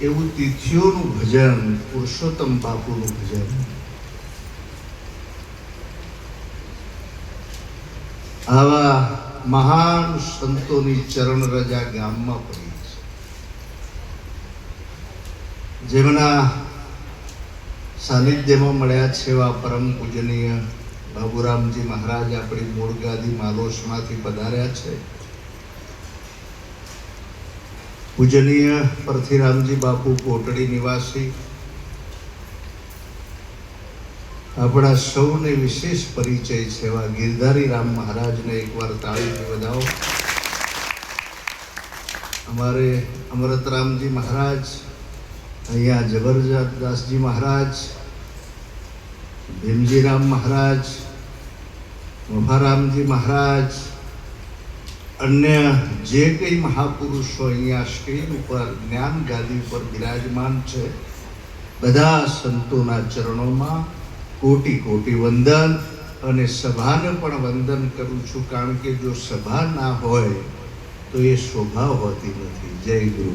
એવું તિથિઓનું ભજન, પુરુષોત્તમ બાપુનું ભજન. આવા મહાન સંતોની ચરણ રજા ગામમાં પડી છે. જેમના સાનિધ્યમાં મળ્યા છે એવા પરમ પૂજનીય બાબુરામજી મહારાજ આપણી મૂળ ગાદી માલોશમાંથી પધાર્યા છે. પૂજનીય પરથીરામજી બાપુ કોટડી નિવાસી. આપણા સૌને વિશેષ પરિચય છે. એવા ગિરધારી રામ મહારાજને એકવાર તાળીથી વધાવો. અમારે અમરતરામજી મહારાજ, અહીંયા જબરજસ્ત દાસજી મહારાજ, ભીમજીરામ મહારાજ, મફારામજી મહારાજ અન્ય જે કંઈ મહાપુરુષો અહીંયા સ્ક્રીન ઉપર જ્ઞાન ગાદી ઉપર બિરાજમાન છે, બધા સંતોના ચરણોમાં કોટી કોટી વંદન અને સભાને પણ વંદન કરું છું. કારણ કે જો સભા ના હોય, તો એ શોભા હોતી નથી. જય ગુરુ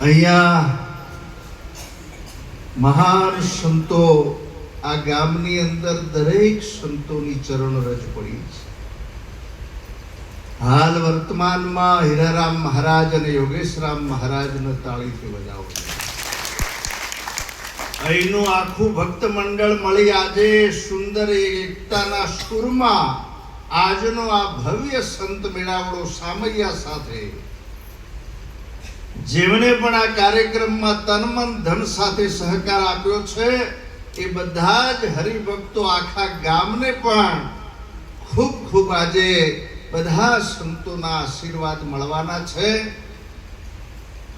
અહીંયા મહાન સંતો આ ગામની અંદર દરેક સંતોની ચરણ રજ પડી છે. હાલ વર્તમાનમાં હીરારામ મહારાજ અને યોગેશરામ મહારાજને તાળીથી બજાવો અહીંનું આખું ભક્ત મંડળ મળી આજે સુંદર એકતાના સુરમાં આજનો આ ભવ્ય સંત મેળાવડો સામૈયા સાથે. જેમણે પણ આ કાર્યક્રમમાં તન મન ધન સાથે સહકાર આપ્યો છે એ બધા જ હરિભક્તો આખા ગામને પણ ખૂબ ખૂબ આજે બધા સંતોના આશીર્વાદ મળવાના છે.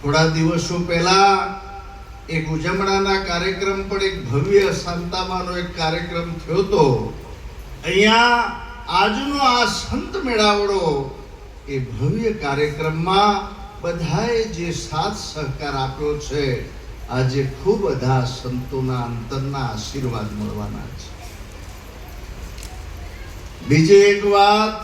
થોડા દિવસો પહેલા એક ઉજવણાના કાર્યક્રમ પણ એક ભવ્ય શાંતામાનો એક કાર્યક્રમ થયો તો અહીંયા આજનો આ સંત મેળાવડો એ ભવ્ય કાર્યક્રમમાં બધાએ જે સાથ સહકાર આપ્યો છે આજે ખૂબ બધા સંતોના અંતરના આશીર્વાદ મળવાના છે. બીજી એક વાત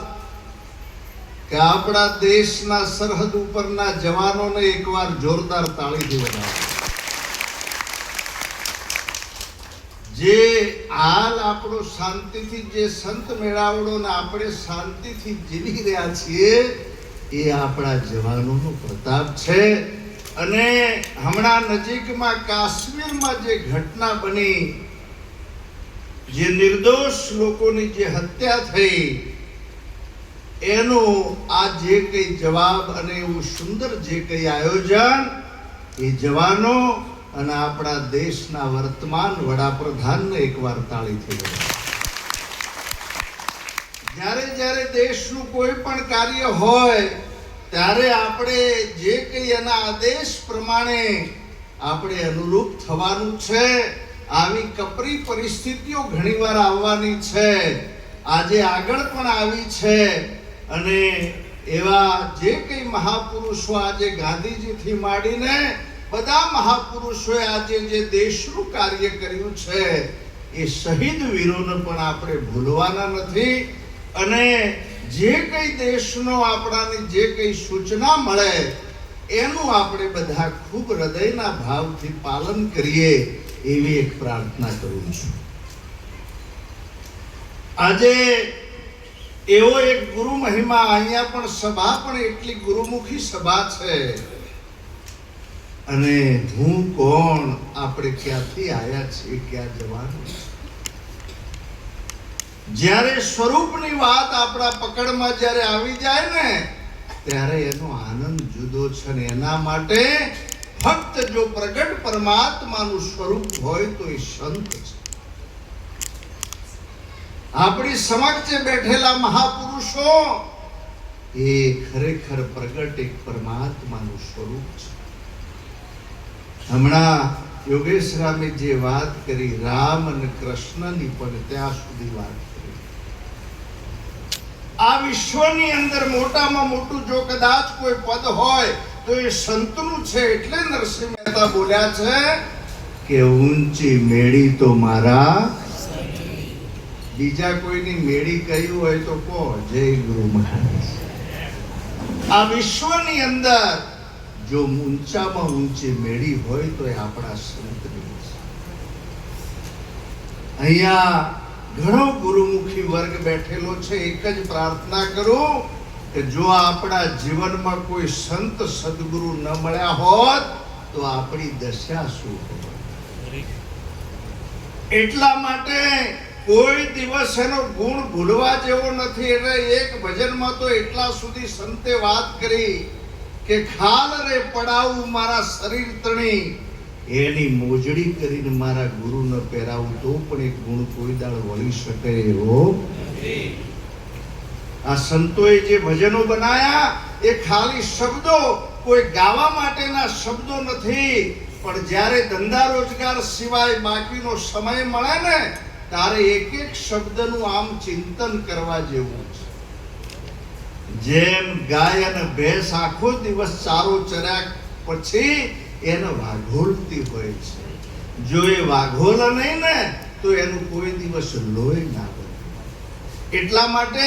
કે આપણા દેશના સરહદ ઉપરના જવાનોને એકવાર જોરદાર તાળીથી વધાવો જે હાલ આપણો શાંતિથી જે સંત મેળાવડો ને આપણે શાંતિથી જીવી રહ્યા છીએ, એ આપણા જવાનોનો પ્રતાપ છે. અને હમણાં નજીકમાં કાશ્મીરમાં જે ઘટના બની, જે નિર્દોષ લોકોની જે હત્યા થઈ, એનું આ જે કંઈ જવાબ અને એવું સુંદર જે કંઈ આયોજન, એ જવાનો અને આપણા દેશના વર્તમાન વડાપ્રધાનને એકવાર તાળીથી ગયો. જ્યારે જ્યારે દેશનું કોઈ પણ કાર્ય હોય ત્યારે આપણે જે કંઈ એના આદેશ પ્રમાણે આપણે અનુરૂપ થવાનું છે, આવી કપરી પરિસ્થિતિઓ ઘણીવાર આવવાની છે, આજે આગળ પણ આવી છે, અને એવા જે કંઈ મહાપુરુષો આજે ગાંધીજીથી માંડીને બધા મહાપુરુષોએ આજે જે દેશનું કાર્ય કર્યું છે, એ શહીદ વીરોને પણ આપણે ભૂલવાના નથી. અને જે કંઈ દેશનો આપણાને જે કંઈ સૂચના મળે, એનું આપણે બધા ખૂબ હૃદયના ભાવથી પાલન કરીએ એવી એક પ્રાર્થના કરું છું. આજે એવો એક ગુરુ મહિમા અહીંયા પણ સભા પણ એટલી ગુરુમુખી સભા છે. અને હું કોણ? આપણે ક્યાંથી આવ્યા છીએ? ક્યાં જવાનું છે? જ્યારે સ્વરૂપની વાત આપણા પકડમાં જ્યારે આવી જાય ને, ત્યારે એનો આનંદ જુદો છે ને. એના માટે ફક્ત જો પ્રગટ પરમાત્માનું સ્વરૂપ હોય તો એ સંત છે. આપણી સમક્ષ બેઠેલા મહાપુરુષો, એ ખરેખર પ્રગટ એક પરમાત્માનું સ્વરૂપ છે. હમણાં યોગેશ રામે જે વાત કરી, રામ અને કૃષ્ણની, પણ ત્યાં સુધી વાત આ વિશ્વની અંદર મોટામાં મોટું જો કદાચ કોઈ પદ હોય, તો એ સંતનું છે એટલે નરસિંહ મહેતા બોલ્યા છે કે ઊંચી મેળી તો મારા બીજા કોઈની મેળી કહ્યું હોય તો કહો, જય ગુરુ મહારાજ. આ વિશ્વની અંદર જો ઊંચામાં ઊંચી મેળી હોય તો એ આપણા સંતની અહીંયા ઘણો ગુરુમુખી વર્ગ બેઠેલો છે, એક જ પ્રાર્થના કરું કે જો આપણા જીવનમાં કોઈ સંત સદગુરુ ન મળ્યા હોત, તો આપણી દશા શું હોત? એટલા માટે કોઈ દિવસ એનો ગુણ ભૂલવા જેવો નથી. એટલે એક ભજનમાં તો એટલા સુધી સંતે વાત કરી કે, ખાલ રે પડાવું મારા શરીર તણી એની મોજડી કરીને મારા ગુરુને પહેરાવું તો પણ એક ગુણ કોઈ દાળ વળી શકે એવો. આ સંતોએ જે ભજનો બનાયા એ ખાલી શબ્દો કોઈ ગાવા માટેના શબ્દો નથી. પણ જ્યારે ધંધા રોજગાર સિવાય બાકીનો સમય મળે ને, ત્યારે એક એક શબ્દનું આમ ચિંતન કરવા જેવું છે. જેમ ગાય અને ભેંસ આખો દિવસ ચારો ચર્યા પછી એને વાઘોળતી હોય છે. જો એ વાઘોલા નહીં ને, તો એનું કોઈ દિવસ લોહી ના બને. એટલા માટે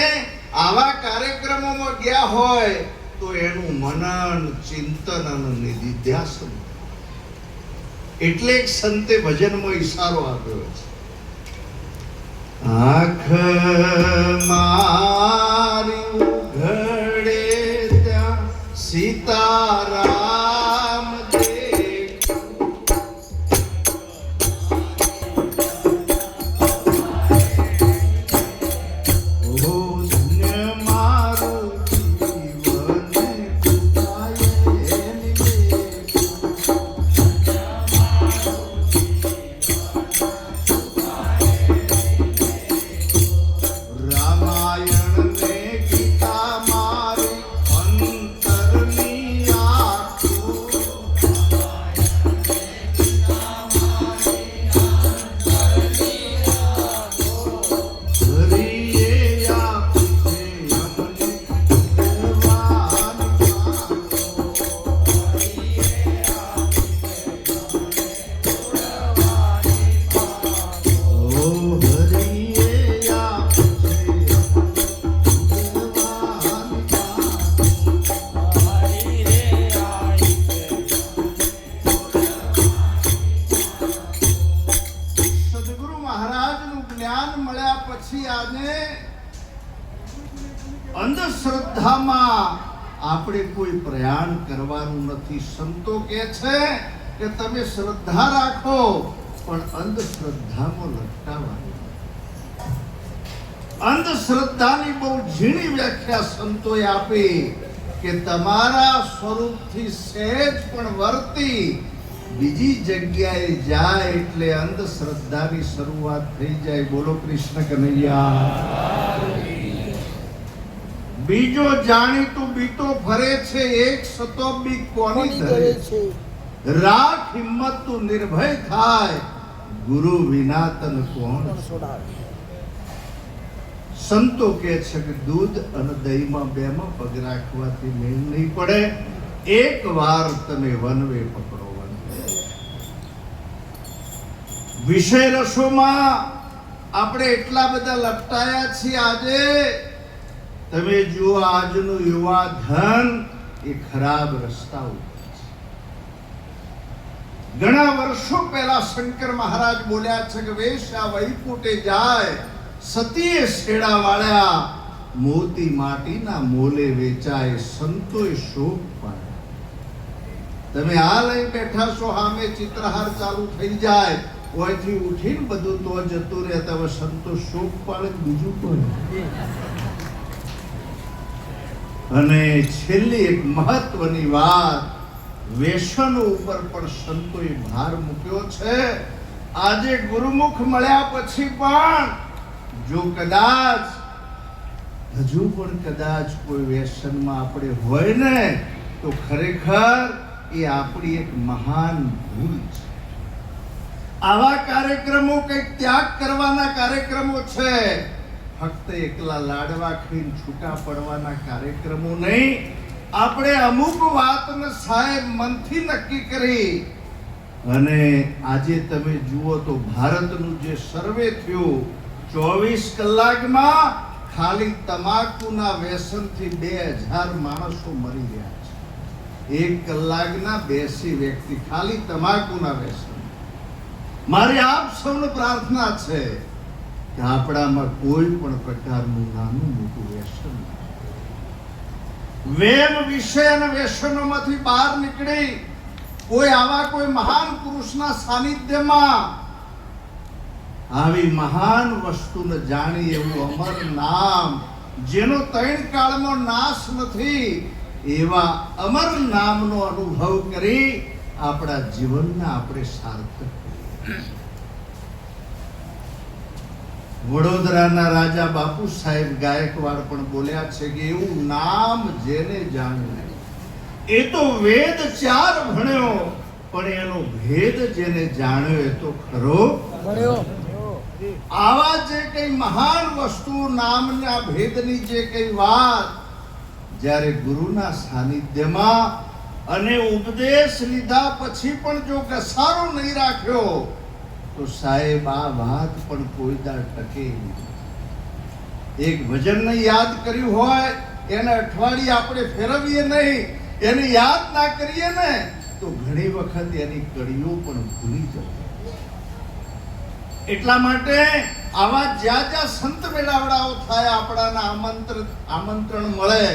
આવા કાર્યક્રમોમાં ગયા હોય, તો એનું મનન, ચિંતન અને નિધિધ્યાસન. એટલે સંતે ભજનમાં ઈશારો આપ્યો છે. આંખ મારી ઘડે ત્યાં સીતારામ નથી સંતો કે છે કે તમે શ્રદ્ધા રાખો, પણ અંધશ્રદ્ધામાં લટકાવા અંધશ્રદ્ધાની બહુ ઝીણી વ્યાખ્યા સંતોએ આપી કે તમારા સ્વરૂપથી સહેજ પણ વર્તી બીજી જગ્યાએ જાય એટલે અંધશ્રદ્ધાની શરૂઆત થઈ જાય. બોલો કૃષ્ણ કનૈયા. બીજો જાણીતું બીતો ફરે છે એક સતોબી કોની કોની ધરે છે? રાખ હિંમત તું નિર્ભય થાય ગુરુ વિના તન કોણ સંતો કે છે કે દૂધ અને દહીંમાં બેમાં પગ રાખવાથી મેળ નહીં પડે. એક વાર તમે વનવે પકડો વનવે. વિષય રસોમાં આપણે એટલા બધા લપટાયા છીએ આજે તમે જુઓ આજનું યુવા ધન એ ખરાબ રસ્તા ઉપર છે. ઘણા વર્ષો પહેલા શંકર મહારાજ બોલ્યા છે કે વેશ્યા વૈકુટે જાય, સતીએ શેડા વાળ્યા, મોતી માટીના મોલે વેચાય સંતોય શોક પાડે તમે આ લઈ બેઠા છો સામે ચિત્રહાર ચાલુ થઈ જાય, ઓયથી ઉઠીને બધું તો જતું રહે, તમે સંતોષ શોક પાડે બીજું કોઈ? અને છેલ્લી એક મહત્વની વાત વ્યસનો ઉપર પણ સંતોએ ભાર મૂક્યો છે. આજે ગુરુમુખ મળ્યા પછી પણ જો કદાચ, હજુ પણ કદાચ કોઈ વ્યસનમાં આપણે હોય ને, તો ખરેખર એ આપણી એક મહાન ભૂલ છે. આવા કાર્યક્રમો કંઈક ત્યાગ કરવાના કાર્યક્રમો છે. ફક્ત એકલા લાડવા ખીન છૂટા પડવાના કાર્યક્રમો નહીં, આપણે અમુક વાતને સાહેબ મનથી નક્કી કરી. અને આજે તમે જુઓ તો ભારતનું જે સર્વે થયું, ચોવીસ કલાકમાં ખાલી તમાકુના વ્યસનથી બે હજાર માણસો મરી ગયા છે. એક કલાકના બેસી વ્યક્તિ ખાલી તમાકુના વ્યસન. મારી આપ સૌને પ્રાર્થના છે કે આપણામાં કોઈ પણ પ્રકારનું નાનું મોટું વ્યસન વેમ વિષય અને વ્યસનોમાંથી બહાર નીકળી કોઈ આવા કોઈ મહાન પુરુષના સાનિધ્યમાં આવી મહાન વસ્તુને જાણી એવું અમર નામ, જેનો ત્રણ કાળમાં નાશ નથી, એવા અમર નામનો અનુભવ કરી આપણા જીવનને આપણે સાર્થક કરીએ. વડોદરાના રાજા બાપુ સાહેબ ગાયકવાડ પણ બોલ્યા છે કે એવું નામ જેને જાણ્યું એ તો વેદ ચાર ભણ્યો પણ એનો ભેદ જેને જાણ્યો એ તો ખરો આવા જે કઈ મહાન વસ્તુ નામના ભેદની જે કઈ વાત જ્યારે ગુરુના સાનિધ્યમાં અને ઉપદેશ લીધા પછી પણ જો ઘસારો નહીં રાખ્યો તો સાહેબ, આ વાત પણ કોઈ દાડ ટકે નહીં. એક ભજનને યાદ કર્યું હોય, એને અઠવાડિયે આપણે ફેરવીએ નહીં, એને યાદ ના કરીએ ને, તો ઘણી વખત એની કડીઓ પણ ભૂલી જતી એટલા માટે આવા જ્યાં જ્યાં સંત મેળાવડાઓ થાય, આપણાના આમંત્રણ આમંત્રણ મળે,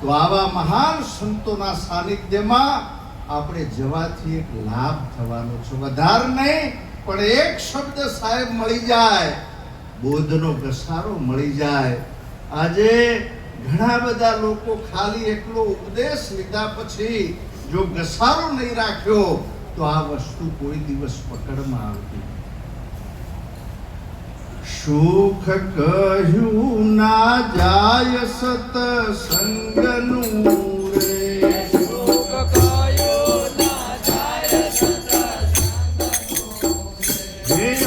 તો આવા મહાન સંતોના સાનિધ્યમાં આપણે જવાથી એક લાભ થવાનો છે. વધારે નહીં પણ એક શબ્દ સાહેબ મળી જાય, બોધનો ઘસારો મળી જાય. આજે ઘણા બધા લોકો ખાલી એકલો ઉપદેશ લીધા પછી જો ઘસારો નહીં રાખ્યો, તો આ વસ્તુ કોઈ દિવસ પકડમાં આવતી સુખ કહ્યું ના જાય સત સંગનું હે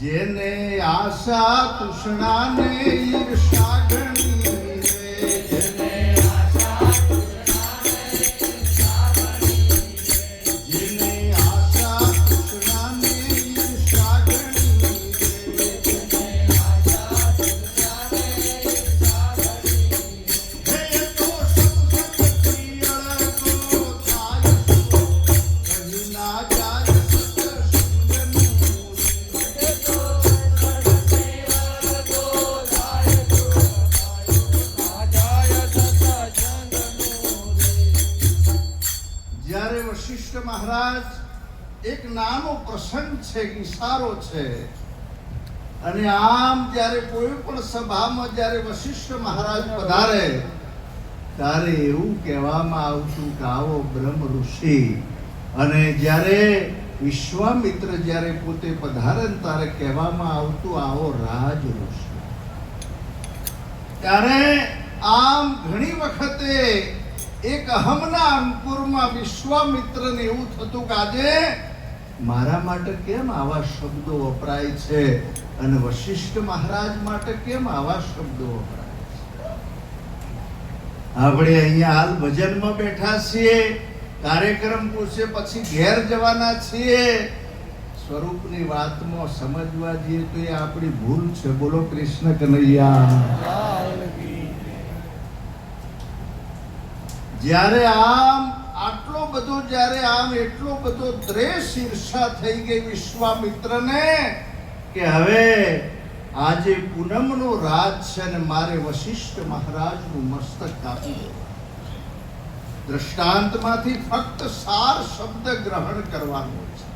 જેને આશા તૃષ્ણાને ઈર્ષા ગણી પ્રસંગ છે ઈશારો છે. અને આમ જ્યારે કોઈ પણ સભામાં જ્યારે વશિષ્ઠ મહારાજ પધારે, ત્યારે એવું કહેવામાં આવતું કે આવો બ્રહ્મ ઋષિ. અને જ્યારે વિશ્વામિત્ર જ્યારે પોતે પધારે ત્યારે કહેવામાં આવતું આવો રાજ ઋષિ. ત્યારે આમ ઘણી વખતે એક અહમના અંકુરમાં વિશ્વામિત્રને એવું થતું કે આજે મારા માટે કેમ આવા શબ્દો વપરાય છે? અને વશિષ્ઠ મહારાજ માટે કેમ આવા શબ્દો વપરાય છે? આપણે અહીંયા હાલ ભજનમાં બેઠા છીએ. કાર્યક્રમ પૂછે પછી ઘેર જવાના છીએ. સ્વરૂપની વાતમાં સમજવા જઈએ તો એ આપણી ભૂલ છે. બોલો કૃષ્ણ કનૈયા. જ્યારે આમ જ્યારે આમ એટલો બધો દ્વેષ ઈર્ષા થઈ ગઈ વિશ્વામિત્રને કે હવે આજે પૂનમનો રાજ છે ને મારે વશિષ્ઠ મહારાજનું મસ્તક કાપી દ્રષ્ટાંતમાંથી ફક્ત સાર શબ્દ ગ્રહણ કરવાનો છે.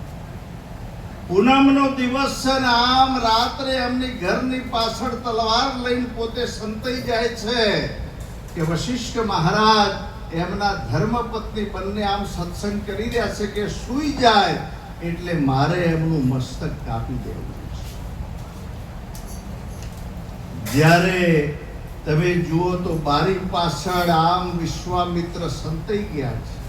પૂનમનો દિવસ છે ને આમ રાત્રે એમની ઘરની પાછળ તલવાર લઈને પોતે સંતાઈ જાય છે કે વશિષ્ઠ મહારાજ એમના ધર્મપત્ની બંને આમ સત્સંગ કરી રહ્યા છે કે સૂઈ જાય એટલે મારે એમનું મસ્તક કાપી દેવું. જ્યારે તમે જુઓ તો બારી પાછળ આમ વિશ્વામિત્ર સંતાઈ ગયા છે.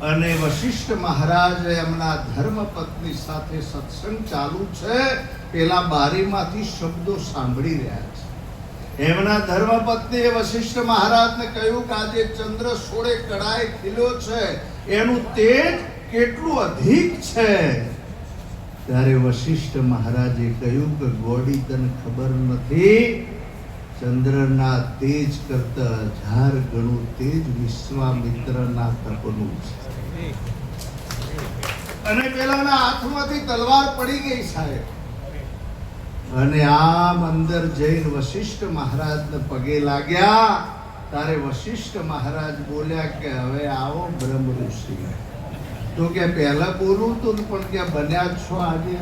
અને વશિષ્ઠ મહારાજ એમના ધર્મપત્ની સાથે સત્સંગ ચાલુ છે. પેલા બારીમાંથી શબ્દો સાંભળી રહ્યા છે. એમના ધર્મપત્નીએ વશિષ્ઠ મહારાજને કહ્યું કે આજે ચંદ્ર સોળે કડાય ખીલ્યો છે. એનું તેજ કેટલું અધિક છે? ત્યારે વશિષ્ઠ મહારાજે કહ્યું કે ગોડી તને ખબર નથી, ચંદ્રના તેજ કરતા હજાર ગણું તેજ વિશ્વામિત્રના તપનું છે. અને પેલાના હાથમાંથી તલવાર પડી ગઈ સાહેબ. અને આમ અંદર જઈને વશિષ્ઠ મહારાજને પગે લાગ્યા. તારે વશિષ્ઠ મહારાજ બોલ્યા કે હવે આવો બ્રહ્મ ઋષિ. તો કે પહેલા બોલું તો પણ કે બન્યા છો આજે.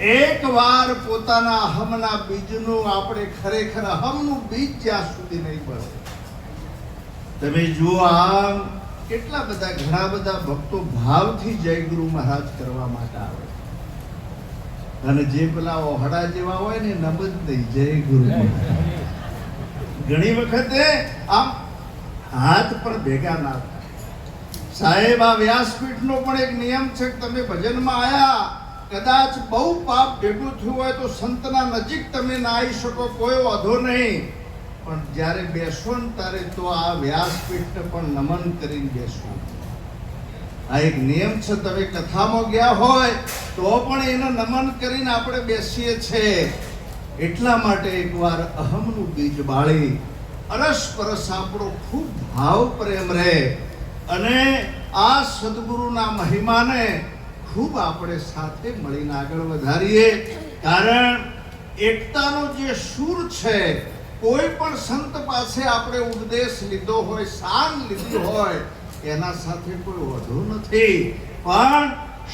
એક વાર પોતાના અહમના બીજનું આપણે ખરેખર અહમનું બીજ જ્યાં સુધી નહીં બને તમે જુઓ આમ કેટલા બધા ઘણા બધા ભક્તો ભાવથી જય ગુરુ મહારાજ કરવા માટે આવે અને જે પેલા ઓહડા જેવા હોય ને નમ જ નહીં જય ગુરુ. ઘણી વખતે આમ હાથ પણ ભેગા ના સાહેબ, આ વ્યાસપીઠનો પણ એક નિયમ છે કે તમે ભજનમાં આયા, કદાચ બહુ પાપ ભેગું થયું હોય તો સંતના નજીક તમે ના આવી શકો, કોઈ વાંધો નહીં. પણ જ્યારે બેસો ને ત્યારે તો આ વ્યાસપીઠને પણ નમન કરીને બેસવું. આ એક નિયમ છે, તમે કથામાં ગયા હોય, તો પણ એનું નમન કરીને આપણે બેસીએ છીએ એટલા માટે એકવાર અહમનું બીજ બાળી અરસપરસ આપણો ખૂબ ભાવ પ્રેમ રહે. અને આ સદગુરુના મહિમાને ખૂબ આપણે સાથે મળીને આગળ વધારીએ. કારણ એકતાનો જે સૂર છે, કોઈ પણ સંત પાસે આપણે ઉપદેશ લીધો હોય, સાન લીધી હોય એના સાથે કોઈ વધુ નથી. પણ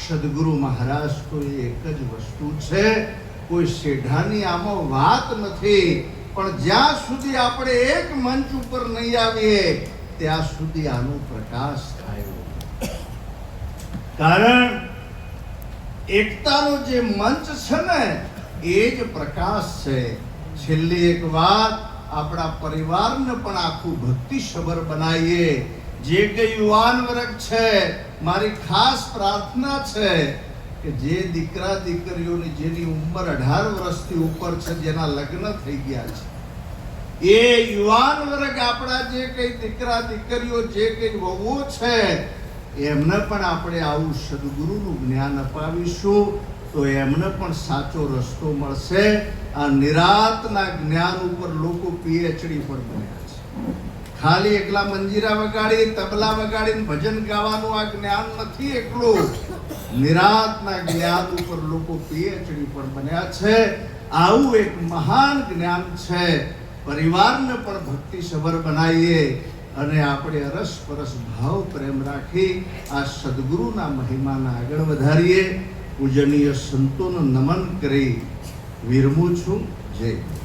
સદગુરુ મહારાજ કોઈ એક જ વસ્તુ છે. કોઈ શેઢાની આમાં વાત નથી. પણ જ્યાં સુધી આપણે એક મંચ ઉપર નહીં આવીએ, ત્યાં સુધી આનો પ્રકાશ થાય. કારણ એકતાનો જે મંચ છે ને, એ જ પ્રકાશ છે. છેલ્લી એક વાત આપણા પરિવારને પણ આખું ભક્તિ સબર બનાવીએ. જે કે યુવાન વર્ગ છે, મારી ખાસ પ્રાર્થના છે કે જે દીકરા દીકરીઓની જેની ઉંમર અઢાર વર્ષથી ઉપર છે, જેના લગ્ન થઈ ગયા છે, એ યુવાન વર્ગ આપણા જે કંઈ દીકરા દીકરીઓ જે કંઈ વહુઓ છે, એમને પણ આપણે આવું સદગુરુનું જ્ઞાન અપાવીશું, તો એમને પણ સાચો રસ્તો મળશે. આ નિરાતના જ્ઞાન ઉપર લોકો પીએચડી પણ બન્યા છે. ખાલી એકલા મંજીરા વગાડી, તબલા વગાડીને ભજન ગાવાનું આ જ્ઞાન નથી એકલું. નિરાતના જ્ઞાન ઉપર લોકો પીએચડી પણ બન્યા છે. આવું એક મહાન જ્ઞાન છે. પરિવારને પણ ભક્તિ સભર બનાવીએ અને આપણે અરસપરસ ભાવ પ્રેમ રાખી આ સદગુરુના મહિમાને આગળ વધારીએ. પૂજનીય સંતોનું નમન કરી. વિરમું છું. જય.